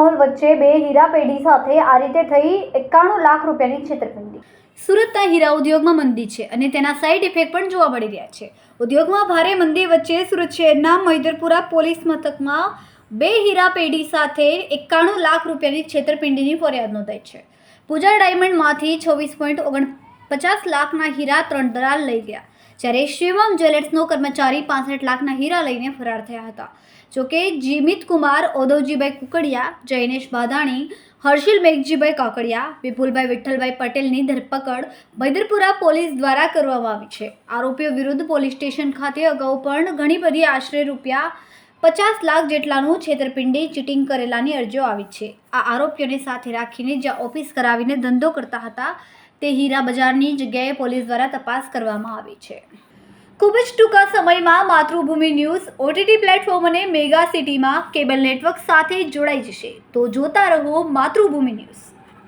માહોલ વચ્ચે બે હીરા પેઢી સાથે આ રીતે થઈ એકાણું લાખ રૂપિયાની છેતરપિંડી. સુરતના હીરા ઉદ્યોગમાં મંદી છે અને તેના સાઇડ ઇફેક્ટ પણ જોવા મળી રહ્યા છે. ઉદ્યોગમાં ભારે મંદી વચ્ચે સુરત શહેરના મહિદરપુરા પોલીસ મથકમાં બે હીરા પેઢી સાથે એકાણું લાખ રૂપિયાની છેતરપિંડીની ફરિયાદ નોંધાઈ છે. પૂજા ડાયમંડમાંથી છવ્વીસ પોઈન્ટ ઓગણ પચાસ લાખના હીરા ત્રણ દલાલ લઈ ગયા. જ્યારે શિવમ જ્વેલર્સનો કર્મચારી પાસઠ લાખના હીરા લઈને ફરાર થયા હતા. જોકે જીમિત કુમાર, ઓદવજીભાઈ કુકડિયા જૈનેશ બાદાણી, હર્ષિલ મેઘજીભાઈ કાકડિયા, વિપુલભાઈ વિઠ્ઠલભાઈ પટેલની ધરપકડ બૈદરપુરા પોલીસ દ્વારા કરવામાં આવી છે. આરોપીઓ વિરુદ્ધ પોલીસ સ્ટેશન ખાતે અગાઉ પણ ઘણી બધી આશરે રૂપિયા પચાસ લાખ જેટલાનું છેતરપિંડી, ચીટિંગ કરેલાની અરજીઓ આવી છે. આ આરોપીઓને સાથે રાખીને જ્યાં ઓફિસ કરાવીને ધંધો કરતા હતા તે હીરા બજારની જગ્યાએ પોલીસ દ્વારા તપાસ કરવામાં આવી છે. ખૂબ જ ટૂંકા સમયમાં માતૃભૂમિ ન્યૂઝ ઓટીટી પ્લેટફોર્મ અને મેગા સિટીમાં કેબલ નેટવર્ક સાથે જોડાઈ જશે. તો જોતા રહો માતૃભૂમિ ન્યૂઝ.